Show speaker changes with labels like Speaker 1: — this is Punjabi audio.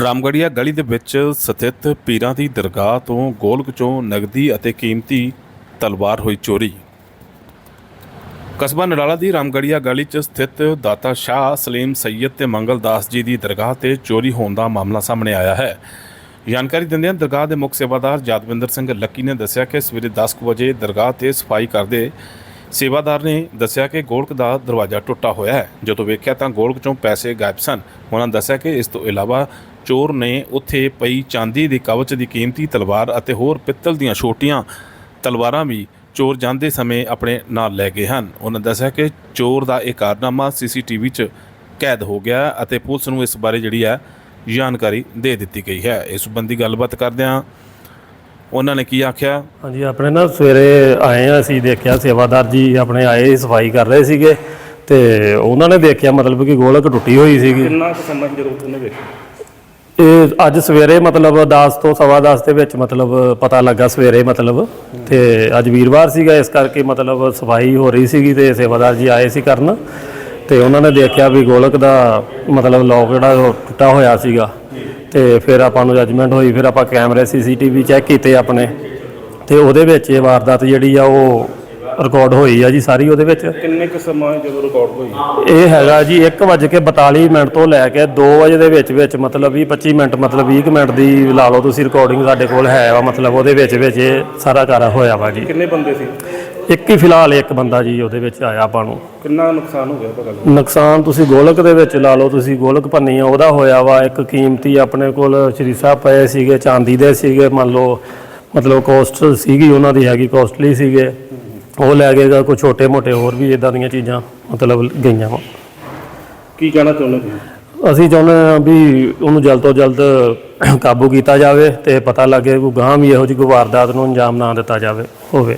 Speaker 1: ਰਾਮਗੜੀਆ ਗਲੀ ਦੇ ਵਿੱਚ ਸਥਿਤ ਪੀਰਾਂ ਦੀ ਦਰਗਾਹ ਤੋਂ ਗੋਲਕ ਚੋਂ ਨਗਦੀ ਅਤੇ ਕੀਮਤੀ ਤਲਵਾਰ ਹੋਈ ਚੋਰੀ। ਕਸਬਾ ਨਡਾਲਾ ਦੀ ਰਾਮਗੜੀਆ ਗਲੀ 'ਚ ਸਥਿਤ ਦਾਤਾ ਸ਼ਾਹ ਸਲੀਮ ਸੈਯਦ ਤੇ ਮੰਗਲਦਾਸ ਜੀ ਦੀ ਦਰਗਾਹ ਤੇ ਚੋਰੀ ਹੋਣ ਦਾ ਮਾਮਲਾ ਸਾਹਮਣੇ ਆਇਆ ਹੈ। ਜਾਣਕਾਰੀ ਦਿੰਦਿਆਂ ਦਰਗਾਹ ਦੇ ਮੁੱਖ ਸੇਵਾਦਾਰ ਜਾਦਵਿੰਦਰ ਸਿੰਘ ਲੱਕੀ ਨੇ ਦੱਸਿਆ ਕਿ ਸਵੇਰੇ 10 ਕੁ ਵਜੇ ਦਰਗਾਹ ਤੇ ਸਫ਼ਾਈ ਕਰਦੇ ਸੇਵਾਦਾਰ ਨੇ ਦੱਸਿਆ ਕਿ ਗੋਲਕ ਦਾ ਦਰਵਾਜ਼ਾ ਟੁੱਟਾ ਹੋਇਆ ਹੈ। ਜਦੋਂ ਵੇਖਿਆ ਤਾਂ ਗੋਲਕ ਚੋਂ ਪੈਸੇ ਗਾਇਬ ਸਨ। ਉਹਨਾਂ ਦੱਸਿਆ ਕਿ ਇਸ ਤੋਂ ਇਲਾਵਾ ਚੋਰ ਨੇ ਉੱਥੇ ਪਈ ਚਾਂਦੀ ਦੀ ਕਵਚ ਦੀ ਕੀਮਤੀ ਤਲਵਾਰ ਅਤੇ ਹੋਰ ਪਿੱਤਲ ਦੀਆਂ ਛੋਟੀਆਂ ਤਲਵਾਰਾਂ ਵੀ ਚੋਰ ਜਾਂਦੇ ਸਮੇਂ ਆਪਣੇ ਨਾਲ ਲੈ ਗਏ ਹਨ। ਉਹਨਾਂ ਦੱਸਿਆ ਕਿ ਚੋਰ ਦਾ ਇਹ ਕਾਰਨਾਮਾ ਸੀਸੀਟੀਵੀ 'ਚ ਕੈਦ ਹੋ ਗਿਆ ਅਤੇ ਪੁਲਿਸ ਨੂੰ ਇਸ ਬਾਰੇ ਜਿਹੜੀ ਹੈ ਜਾਣਕਾਰੀ ਦੇ ਦਿੱਤੀ ਗਈ ਹੈ। ਇਸ ਸੰਬੰਧੀ ਗੱਲਬਾਤ ਕਰਦਿਆਂ ਉਹਨਾਂ ਨੇ ਕੀ ਆਖਿਆ?
Speaker 2: ਹਾਂਜੀ ਆਪਣੇ ਨਾ ਸਵੇਰੇ ਆਏ ਆ ਅਸੀਂ ਦੇਖਿਆ ਸੇਵਾਦਾਰ ਜੀ ਆਪਣੇ ਆਏ ਸਫ਼ਾਈ ਕਰ ਰਹੇ ਸੀਗੇ ਤੇ ਉਹਨਾਂ ਨੇ ਦੇਖਿਆ ਮਤਲਬ ਕਿ ਗੋਲਕ ਟੁੱਟੀ ਹੋਈ ਸੀਗੀ।
Speaker 3: ਕਿੰਨਾ ਕੁ ਸਮਾਂ ਜਦੋਂ ਉਹਨੇ ਵੇਖਿਆ
Speaker 2: ਇਹ ਅੱਜ ਸਵੇਰੇ ਮਤਲਬ 10 ਤੋਂ ਸਵਾ 10 ਦੇ ਵਿੱਚ ਮਤਲਬ ਪਤਾ ਲੱਗਾ ਸਵੇਰੇ ਮਤਲਬ ਤੇ ਅੱਜ ਵੀਰਵਾਰ ਸੀਗਾ ਇਸ ਕਰਕੇ ਮਤਲਬ ਸਫ਼ਾਈ ਹੋ ਰਹੀ ਸੀਗੀ ਤੇ ਸੇਵਾਦਾਰ ਜੀ ਆਏ ਸੀ ਕਰਨ ਤੇ ਉਹਨਾਂ ਨੇ ਦੇਖਿਆ ਵੀ ਗੋਲਕ ਦਾ ਮਤਲਬ ਲੋਕ ਜਿਹੜਾ ਉਹ ਟੁੱਟਾ ਹੋਇਆ ਸੀਗਾ। ਤੇ ਫਿਰ ਆਪਾਂ ਨੂੰ ਜਜਮੈਂਟ ਹੋਈ ਫਿਰ ਆਪਾਂ ਕੈਮਰੇ ਸੀਸੀਟੀਵੀ ਚੈੱਕ ਕੀਤੇ ਆਪਣੇ। ਤੇ ਉਹਦੇ ਵਿੱਚ ਇਹ ਵਾਰਦਾਤ ਜਿਹੜੀ ਆ ਉਹ ਰਿਕਾਰਡ ਹੋਈ ਆ ਜੀ ਸਾਰੀ ਉਹਦੇ ਵਿੱਚ।
Speaker 3: ਕਿੰਨੇ ਕੁ ਸਮਾਂ ਜਦੋਂ ਰਿਕਾਰਡ ਹੋਈ?
Speaker 2: ਇਹ ਹੈਗਾ ਜੀ 1:42 ਮਿੰਟ ਤੋਂ ਲੈ ਕੇ 2 ਵਜੇ ਦੇ ਵਿੱਚ ਵਿੱਚ ਮਤਲਬ 20 25 ਮਿੰਟ ਮਤਲਬ 20 ਕੁ ਮਿੰਟ ਦੀ ਲਾ ਲਓ ਤੁਸੀਂ ਰਿਕਾਰਡਿੰਗ ਸਾਡੇ ਕੋਲ ਹੈ ਵਾ ਮਤਲਬ ਉਹਦੇ ਵਿੱਚ ਵਿੱਚ ਇਹ ਸਾਰਾ ਕਾਰਾ ਹੋਇਆ ਵਾ ਜੀ।
Speaker 3: ਕਿੰਨੇ ਬੰਦੇ ਸੀ?
Speaker 2: ਇੱਕ ਹੀ ਫਿਲਹਾਲ ਇੱਕ ਬੰਦਾ ਜੀ ਉਹਦੇ ਵਿੱਚ ਆਇਆ ਆਪਾਂ ਨੂੰ।
Speaker 3: ਕਿੰਨਾ ਨੁਕਸਾਨ ਹੋ ਗਿਆ ਪਤਾ ਲੱਗਾ
Speaker 2: ਨੁਕਸਾਨ ਤੁਸੀਂ ਗੋਲਕ ਦੇ ਵਿੱਚ ਲਾ ਲਓ ਤੁਸੀਂ ਗੋਲਕ ਭੰਨੀ ਆ ਉਹਦਾ ਹੋਇਆ ਵਾ ਇੱਕ ਕੀਮਤੀ ਆਪਣੇ ਕੋਲ ਸ਼੍ਰੀ ਸਾਹਿਬ ਪਏ ਸੀਗੇ ਚਾਂਦੀ ਦੇ ਸੀਗੇ ਮੰਨ ਲਓ ਮਤਲਬ ਕੋਸਟ ਸੀਗੀ ਉਹਨਾਂ ਦੀ ਹੈਗੀ ਕੋਸਟਲੀ ਸੀਗੇ। ਉਹ ਲੈ ਗਏਗਾ ਕੋਈ ਛੋਟੇ ਮੋਟੇ ਹੋਰ ਵੀ ਇਦਾਂ ਦੀਆਂ ਚੀਜ਼ਾਂ ਮਤਲਬ ਗਈਆਂ ਵਾ।
Speaker 3: ਕੀ ਕਹਿਣਾ ਚਾਹੁੰਦੇ ਤੁਸੀਂ?
Speaker 2: ਅਸੀਂ ਚਾਹੁੰਦੇ ਹਾਂ ਵੀ ਉਹਨੂੰ ਜਲਦ ਤੋਂ ਜਲਦ ਕਾਬੂ ਕੀਤਾ ਜਾਵੇ ਤੇ ਪਤਾ ਲੱਗੇ ਕੋਈ ਗਾਂ ਵੀ ਇਹੋ ਜਿਹੀ ਕੋਈ ਵਾਰਦਾਤ ਨੂੰ ਅੰਜਾਮ ਨਾ ਦਿੱਤਾ ਜਾਵੇ ਹੋਵੇ।